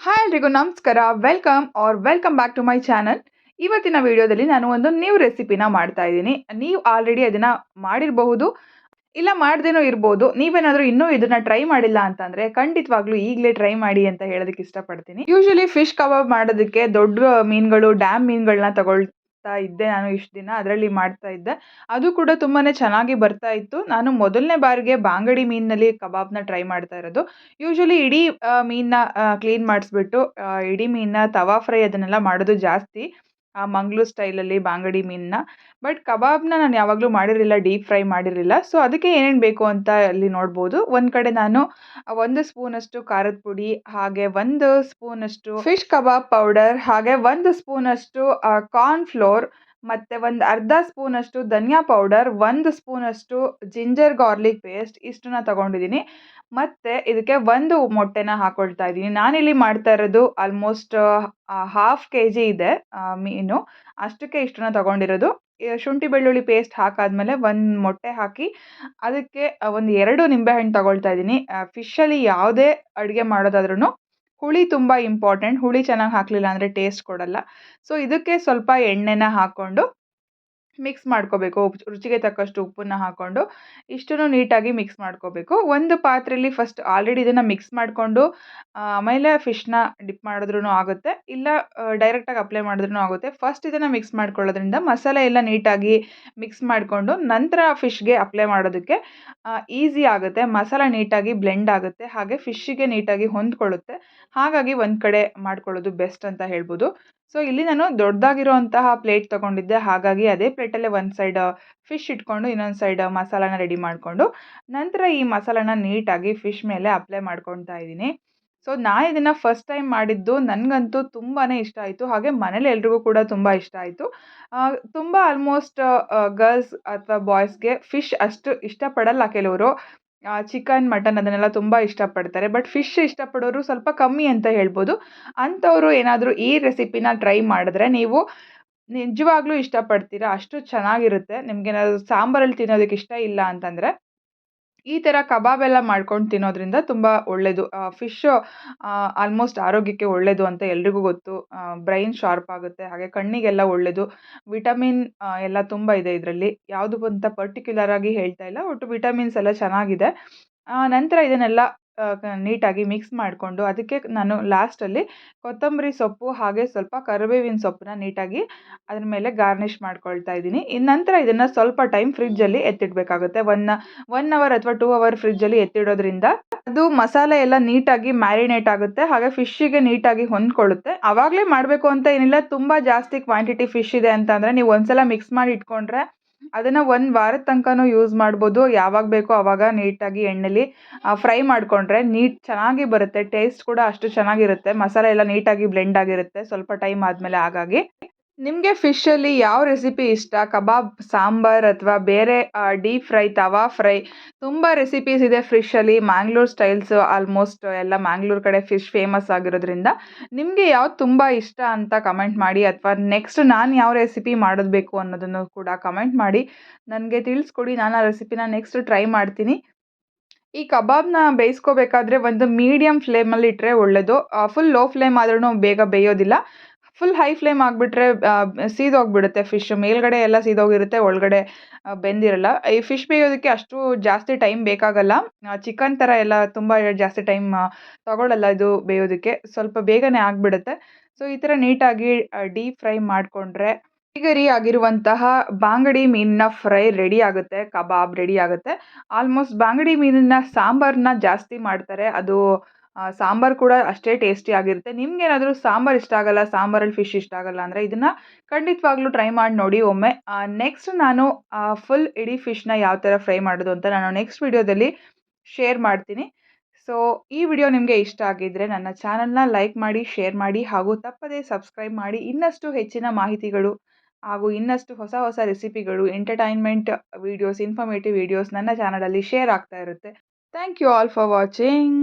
Hi ಎಲ್ರಿಗೂ ನಮಸ್ಕಾರ. Welcome or welcome back to my channel ಇವತ್ತಿನ ವಿಡಿಯೋದಲ್ಲಿ ನಾನು ಒಂದು ನ್ಯೂ ರೆಸಿಪಿನ ಮಾಡ್ತಾ ಇದ್ದೀನಿ. ನೀವು ಆಲ್ರೆಡಿ ಅದನ್ನು ಮಾಡಿರಬಹುದು. ಇಲ್ಲ ಮಾಡ್ದೇನೋ ಇರ್ಬೋದು. ನೀವೇನಾದರೂ ಇನ್ನೂ ಇದನ್ನ ಟ್ರೈ ಮಾಡಿಲ್ಲ ಅಂತಂದರೆ ಖಂಡಿತವಾಗ್ಲೂ ಈಗಲೇ ಟ್ರೈ ಮಾಡಿ ಅಂತ ಹೇಳೋದಕ್ಕೆ ಇಷ್ಟಪಡ್ತೀನಿ. ಯೂಶಲಿ ಫಿಶ್ ಕಬಾಬ್ ಮಾಡೋದಕ್ಕೆ ದೊಡ್ಡ ಮೀನುಗಳು ಡ್ಯಾಮ್ ಮೀನುಗಳನ್ನ ತಗೊಳ್ತಾ ಇದ್ದೆ ನಾನು ಇಷ್ಟು ದಿನ ಅದರಲ್ಲಿ ಮಾಡ್ತಾ ಇದ್ದೆ. ಅದು ಕೂಡ ತುಂಬಾ ಚೆನ್ನಾಗಿ ಬರ್ತಾ ಇತ್ತು. ನಾನು ಮೊದಲನೇ ಬಾರಿಗೆ ಬಾಂಗಡಿ ಮೀನಿನಲ್ಲಿ ಕಬಾಬ್ನ ಟ್ರೈ ಮಾಡ್ತಾ ಇರೋದು. ಯೂಶ್ವಲಿ ಇಡೀ ಮೀನನ್ನ ಕ್ಲೀನ್ ಮಾಡಿಸ್ಬಿಟ್ಟು ಇಡೀ ಮೀನನ್ನ ತವಾ ಫ್ರೈ ಅದನ್ನೆಲ್ಲ ಮಾಡೋದು ಜಾಸ್ತಿ. ಮಂಗ್ಳೂರು ಸ್ಟೈಲಲ್ಲಿ ಬಾಂಗಡಿ ಮೀನನ್ನ. ಬಟ್ ಕಬಾಬ್ನ ನಾನು ಯಾವಾಗಲೂ ಮಾಡಿರಲಿಲ್ಲ, ಡೀಪ್ ಫ್ರೈ ಮಾಡಿರಲಿಲ್ಲ. ಸೊ, ಅದಕ್ಕೆ ಏನೇನು ಬೇಕು ಅಂತ ಅಲ್ಲಿ ನೋಡ್ಬೋದು. ಒಂದು ಕಡೆ ನಾನು ಒಂದು ಸ್ಪೂನಷ್ಟು ಖಾರದ ಪುಡಿ, ಹಾಗೆ ಒಂದು ಸ್ಪೂನಷ್ಟು ಫಿಶ್ ಕಬಾಬ್ ಪೌಡರ್, ಹಾಗೆ ಒಂದು ಸ್ಪೂನಷ್ಟು ಕಾರ್ನ್ ಫ್ಲೋರ್ ಮತ್ತು ಒಂದು ಅರ್ಧ ಸ್ಪೂನಷ್ಟು ಧನಿಯಾ ಪೌಡರ್, ಒಂದು ಸ್ಪೂನಷ್ಟು ಜಿಂಜರ್ ಗಾರ್ಲಿಕ್ ಪೇಸ್ಟ್, ಇಷ್ಟನ್ನ ತಗೊಂಡಿದ್ದೀನಿ ಮತ್ತು ಇದಕ್ಕೆ ಒಂದು ಮೊಟ್ಟೆನ ಹಾಕ್ಕೊಳ್ತಾ ಇದ್ದೀನಿ ನಾನಿಲ್ಲಿ ಮಾಡ್ತಾ ಇರೋದು ಆಲ್ಮೋಸ್ಟ್ ಹಾಫ್ ಕೆ ಜಿ ಇದೆ ಮೀನು. ಅಷ್ಟಕ್ಕೆ ಇಷ್ಟನ್ನ ತಗೊಂಡಿರೋದು. ಶುಂಠಿ ಬೆಳ್ಳುಳ್ಳಿ ಪೇಸ್ಟ್ ಹಾಕಾದ್ಮೇಲೆ ಒಂದು ಮೊಟ್ಟೆ ಹಾಕಿ ಅದಕ್ಕೆ ಒಂದು ಎರಡು ನಿಂಬೆಹಣ್ಣು ತಗೊಳ್ತಾ ಇದ್ದೀನಿ ಫಿಶಲ್ಲಿ ಯಾವುದೇ ಅಡುಗೆ ಮಾಡೋದಾದ್ರೂ ಹುಳಿ ತುಂಬ ಇಂಪಾರ್ಟೆಂಟ್ ಹುಳಿ ಚೆನ್ನಾಗಿ ಹಾಕಲಿಲ್ಲ ಅಂದರೆ ಟೇಸ್ಟ್ ಕೊಡಲ್ಲ. ಸೊ ಇದಕ್ಕೆ ಸ್ವಲ್ಪ ಎಣ್ಣೆನ ಹಾಕ್ಕೊಂಡು ಮಿಕ್ಸ್ ಮಾಡ್ಕೋಬೇಕು. ರುಚಿಗೆ ತಕ್ಕಷ್ಟು ಉಪ್ಪನ್ನು ಹಾಕ್ಕೊಂಡು ಇಷ್ಟನ್ನು ನೀಟಾಗಿ ಮಿಕ್ಸ್ ಮಾಡ್ಕೋಬೇಕು. ಒಂದು ಪಾತ್ರೆಯಲ್ಲಿ ಫಸ್ಟ್ ಆಲ್ರೆಡಿ ಇದನ್ನು ಮಿಕ್ಸ್ ಮಾಡಿಕೊಂಡು ಆಮೇಲೆ ಫಿಶ್ನ ಡಿಪ್ ಮಾಡಿದ್ರೂ ಆಗುತ್ತೆ. ಇಲ್ಲ ಡೈರೆಕ್ಟಾಗಿ ಅಪ್ಲೈ ಮಾಡಿದ್ರೂ ಆಗುತ್ತೆ. ಫಸ್ಟ್ ಇದನ್ನು ಮಿಕ್ಸ್ ಮಾಡ್ಕೊಳ್ಳೋದ್ರಿಂದ ಮಸಾಲೆ ಎಲ್ಲ ನೀಟಾಗಿ ಮಿಕ್ಸ್ ಮಾಡಿಕೊಂಡು ನಂತರ ಫಿಶ್ಗೆ ಅಪ್ಲೈ ಮಾಡೋದಕ್ಕೆ ಈಸಿ ಆಗುತ್ತೆ. ಮಸಾಲೆ ನೀಟಾಗಿ ಬ್ಲೆಂಡ್ ಆಗುತ್ತೆ. ಹಾಗೆ ಫಿಶ್ಶಿಗೆ ನೀಟಾಗಿ ಹೊಂದ್ಕೊಳ್ಳುತ್ತೆ. ಹಾಗಾಗಿ ಒಂದು ಕಡೆ ಮಾಡ್ಕೊಳ್ಳೋದು ಬೆಸ್ಟ್ ಅಂತ ಹೇಳ್ಬೋದು. ಸೊ ಇಲ್ಲಿ ನಾನು ದೊಡ್ಡದಾಗಿರುವಂತಹ ಪ್ಲೇಟ್ ತೊಗೊಂಡಿದ್ದೆ. ಹಾಗಾಗಿ ಅದೇ ಪ್ಲೇಟಲ್ಲೇ ಒಂದು ಸೈಡ್ ಫಿಶ್ ಇಟ್ಕೊಂಡು ಇನ್ನೊಂದು ಸೈಡ್ ಮಸಾಲಾನ ರೆಡಿ ಮಾಡಿಕೊಂಡು ನಂತರ ಈ ಮಸಾಲಾನ ನೀಟಾಗಿ ಫಿಶ್ ಮೇಲೆ ಅಪ್ಲೈ ಮಾಡ್ಕೊತಾ ಇದ್ದೀನಿ. ಸೊ ನಾನು ಇದನ್ನು ಫಸ್ಟ್ ಟೈಮ್ ಮಾಡಿದ್ದು ನನಗಂತೂ ತುಂಬಾ ಇಷ್ಟ ಆಯಿತು. ಹಾಗೆ ಮನೇಲಿ ಎಲ್ರಿಗೂ ಕೂಡ ತುಂಬ ಇಷ್ಟ ಆಯಿತು. ತುಂಬ ಆಲ್ಮೋಸ್ಟ್ ಗರ್ಲ್ಸ್ ಅಥವಾ ಬಾಯ್ಸ್ಗೆ ಫಿಶ್ ಅಷ್ಟು ಇಷ್ಟಪಡಲ್ಲ ಕೆಲವರು. ಚಿಕನ್ ಮಟನ್ ಅದನ್ನೆಲ್ಲ ತುಂಬ ಇಷ್ಟಪಡ್ತಾರೆ. ಬಟ್ ಫಿಶ್ ಇಷ್ಟಪಡೋರು ಸ್ವಲ್ಪ ಕಮ್ಮಿ ಅಂತ ಹೇಳ್ಬೋದು. ಅಂಥವರು ಏನಾದರೂ ಈ ರೆಸಿಪಿನ ಟ್ರೈ ಮಾಡಿದ್ರೆ ನೀವು ನಿಜವಾಗ್ಲೂ ಇಷ್ಟಪಡ್ತೀರಾ? ಅಷ್ಟು ಚೆನ್ನಾಗಿರುತ್ತೆ. ನಿಮಗೇನಾದ್ರು ಸಾಂಬಾರಲ್ಲಿ ತಿನ್ನೋದಕ್ಕೆ ಇಷ್ಟ ಇಲ್ಲ ಅಂತಂದರೆ, ಈ ಥರ ಕಬಾಬ್ ಎಲ್ಲ ಮಾಡ್ಕೊಂಡು ತಿನ್ನೋದ್ರಿಂದ ತುಂಬ ಒಳ್ಳೆಯದು ಫಿಶ್ ಆಲ್ಮೋಸ್ಟ್ ಆರೋಗ್ಯಕ್ಕೆ ಒಳ್ಳೆಯದು ಅಂತ ಎಲ್ರಿಗೂ ಗೊತ್ತು. ಬ್ರೈನ್ ಶಾರ್ಪ್ ಆಗುತ್ತೆ, ಹಾಗೆ ಕಣ್ಣಿಗೆಲ್ಲ ಒಳ್ಳೆಯದು ವಿಟಮಿನ್ ಎಲ್ಲ ತುಂಬ ಇದೆ ಇದರಲ್ಲಿ. ಯಾವುದು ಅಂತ ಪರ್ಟಿಕ್ಯುಲರ್ ಆಗಿ ಹೇಳ್ತಾ ಇಲ್ಲ, ಒಟ್ಟು ವಿಟಮಿನ್ಸ್ ಎಲ್ಲ ಚೆನ್ನಾಗಿದೆ. ನಂತರ ಇದನ್ನೆಲ್ಲ ನೀಟಾಗಿ ಮಿಕ್ಸ್ ಮಾಡಿಕೊಂಡು ಅದಕ್ಕೆ ನಾನು ಲಾಸ್ಟಲ್ಲಿ ಕೊತ್ತಂಬರಿ ಸೊಪ್ಪು ಹಾಗೆ ಸ್ವಲ್ಪ ಕರಿಬೇವಿನ ಸೊಪ್ಪನ್ನ ನೀಟಾಗಿ ಅದ್ರ ಮೇಲೆ ಗಾರ್ನಿಷ್ ಮಾಡ್ಕೊಳ್ತಾ ಇದ್ದೀನಿ. ನಂತರ ಇದನ್ನು ಸ್ವಲ್ಪ ಟೈಮ್ ಫ್ರಿಜ್ಜಲ್ಲಿ ಎತ್ತಿಡಬೇಕಾಗುತ್ತೆ. ಒನ್ ಒನ್ ಅವರ್ ಅಥವಾ ಟೂ ಅವರ್ ಫ್ರಿಜ್ಜಲ್ಲಿ ಎತ್ತಿಡೋದ್ರಿಂದ ಅದು ಮಸಾಲೆ ಎಲ್ಲ ನೀಟಾಗಿ ಮ್ಯಾರಿನೇಟ್ ಆಗುತ್ತೆ. ಹಾಗೆ ಫಿಶ್ಶಿಗೆ ನೀಟಾಗಿ ಹೊಂದ್ಕೊಳ್ಳುತ್ತೆ. ಆವಾಗಲೇ ಮಾಡಬೇಕು ಅಂತ ಏನಿಲ್ಲ. ತುಂಬ ಜಾಸ್ತಿ ಕ್ವಾಂಟಿಟಿ ಫಿಶ್ ಇದೆ ಅಂತ ಅಂದರೆ ನೀವು ಒಂದ್ಸಲ ಮಿಕ್ಸ್ ಮಾಡಿ ಇಟ್ಕೊಂಡ್ರೆ ಅದನ್ನು ಒಂದು ವಾರದ ತನಕನೂ ಯೂಸ್ ಮಾಡ್ಬೋದು. ಯಾವಾಗ ಬೇಕೋ ಆವಾಗ ನೀಟಾಗಿ ಎಣ್ಣೆಲಿ ಫ್ರೈ ಮಾಡಿಕೊಂಡ್ರೆ ನೀಟ್ ಚೆನ್ನಾಗಿ ಬರುತ್ತೆ. ಟೇಸ್ಟ್ ಕೂಡ ಅಷ್ಟು ಚೆನ್ನಾಗಿರುತ್ತೆ. ಮಸಾಲೆ ಎಲ್ಲ ನೀಟಾಗಿ ಬ್ಲೆಂಡ್ ಆಗಿರುತ್ತೆ. ಸ್ವಲ್ಪ ಟೈಮ್ ಆದಮೇಲೆ ಹಾಗಾಗಿ. ನಿಮಗೆ ಫಿಶಲ್ಲಿ ಯಾವ ರೆಸಿಪಿ ಇಷ್ಟ? ಕಬಾಬ್, ಸಾಂಬಾರ್ ಅಥವಾ ಬೇರೆ ಡೀಪ್ ಫ್ರೈ ತವಾ ಫ್ರೈ ತುಂಬ ರೆಸಿಪೀಸ್ ಇದೆ ಫಿಶಲ್ಲಿ ಮ್ಯಾಂಗ್ಳೂರ್ ಸ್ಟೈಲ್ಸು ಆಲ್ಮೋಸ್ಟ್ ಎಲ್ಲ ಮ್ಯಾಂಗ್ಳೂರ್ ಕಡೆ ಫಿಶ್ ಫೇಮಸ್ ಆಗಿರೋದ್ರಿಂದ. ನಿಮಗೆ ಯಾವ್ದು ತುಂಬ ಇಷ್ಟ ಅಂತ ಕಮೆಂಟ್ ಮಾಡಿ ಅಥವಾ ನೆಕ್ಸ್ಟ್ ನಾನು ಯಾವ ರೆಸಿಪಿ ಮಾಡೋದು ಅನ್ನೋದನ್ನು ಕೂಡ ಕಮೆಂಟ್ ಮಾಡಿ. ನನಗೆ ತಿಳಿಸ್ಕೊಡಿ. ನಾನು ಆ ರೆಸಿಪಿನ ನೆಕ್ಸ್ಟ್ ಟ್ರೈ ಮಾಡ್ತೀನಿ. ಈ ಕಬಾಬ್ನ ಬೇಯಿಸ್ಕೋಬೇಕಾದ್ರೆ ಒಂದು ಮೀಡಿಯಮ್ ಫ್ಲೇಮಲ್ಲಿ ಇಟ್ಟರೆ ಒಳ್ಳೆಯದು ಫುಲ್ ಲೋ ಫ್ಲೇಮ್ ಆದ್ರೂ ಬೇಗ ಬೇಯೋದಿಲ್ಲ. ಫುಲ್ ಹೈ ಫ್ಲೇಮ್ ಆಗಿಬಿಟ್ರೆ ಸೀದೋಗ್ಬಿಡುತ್ತೆ ಫಿಶ್ ಮೇಲ್ಗಡೆ ಎಲ್ಲ ಸೀದೋಗಿರುತ್ತೆ, ಒಳಗಡೆ ಬೆಂದಿರಲ್ಲ. ಈ ಫಿಶ್ ಬೇಯೋದಕ್ಕೆ ಅಷ್ಟು ಜಾಸ್ತಿ ಟೈಮ್ ಬೇಕಾಗಲ್ಲ. ಚಿಕನ್ ಥರ ಎಲ್ಲ ತುಂಬ ಜಾಸ್ತಿ ಟೈಮ್ ತಗೊಳ್ಳಲ್ಲ ಇದು ಬೇಯೋದಕ್ಕೆ. ಸ್ವಲ್ಪ ಬೇಗನೆ ಆಗಿಬಿಡುತ್ತೆ. ಸೊ ಈ ಥರ ನೀಟಾಗಿ ಡೀಪ್ ಫ್ರೈ ಮಾಡಿಕೊಂಡ್ರೆ ಗರಿ ಆಗಿರುವಂತಹ ಬಾಂಗಡಿ ಮೀನಿನ ಫ್ರೈ ರೆಡಿ ಆಗುತ್ತೆ, ಕಬಾಬ್ ರೆಡಿ ಆಗುತ್ತೆ. ಆಲ್ಮೋಸ್ಟ್ ಬಾಂಗಡಿ ಮೀನಿನ ಸಾಂಬಾರನ್ನ ಜಾಸ್ತಿ ಮಾಡ್ತಾರೆ. ಅದು ಸಾಂಬಾರು ಕೂಡ ಅಷ್ಟೇ ಟೇಸ್ಟಿ ಆಗಿರುತ್ತೆ. ನಿಮ್ಗೇನಾದರೂ ಸಾಂಬಾರು ಇಷ್ಟ ಆಗಲ್ಲ, ಸಾಂಬಾರಲ್ಲಿ ಫಿಶ್ ಇಷ್ಟ ಆಗಲ್ಲ ಅಂದರೆ ಇದನ್ನು ಖಂಡಿತವಾಗ್ಲೂ ಟ್ರೈ ಮಾಡಿ ನೋಡಿ ಒಮ್ಮೆ. ನೆಕ್ಸ್ಟ್ ನಾನು ಫುಲ್ ಇಡೀ ಫಿಶ್ನ ಯಾವ ಥರ ಫ್ರೈ ಮಾಡೋದು ಅಂತ ನಾನು ನೆಕ್ಸ್ಟ್ ವಿಡಿಯೋದಲ್ಲಿ ಶೇರ್ ಮಾಡ್ತೀನಿ. ಸೊ ಈ ವಿಡಿಯೋ ನಿಮಗೆ ಇಷ್ಟ ಆಗಿದ್ದರೆ ನನ್ನ ಚಾನಲ್ನ ಲೈಕ್ ಮಾಡಿ ಶೇರ್ ಮಾಡಿ ಹಾಗೂ ತಪ್ಪದೇ ಸಬ್ಸ್ಕ್ರೈಬ್ ಮಾಡಿ. ಇನ್ನಷ್ಟು ಹೆಚ್ಚಿನ ಮಾಹಿತಿಗಳು ಹಾಗೂ ಇನ್ನಷ್ಟು ಹೊಸ ಹೊಸ ರೆಸಿಪಿಗಳು ಎಂಟರ್ಟೈನ್ಮೆಂಟ್ ವೀಡಿಯೋಸ್ ಇನ್ಫಾರ್ಮೇಟಿವ್ ವೀಡಿಯೋಸ್ ನನ್ನ ಚಾನಲಲ್ಲಿ ಶೇರ್ ಆಗ್ತಾ ಇರುತ್ತೆ. Thank you all for watching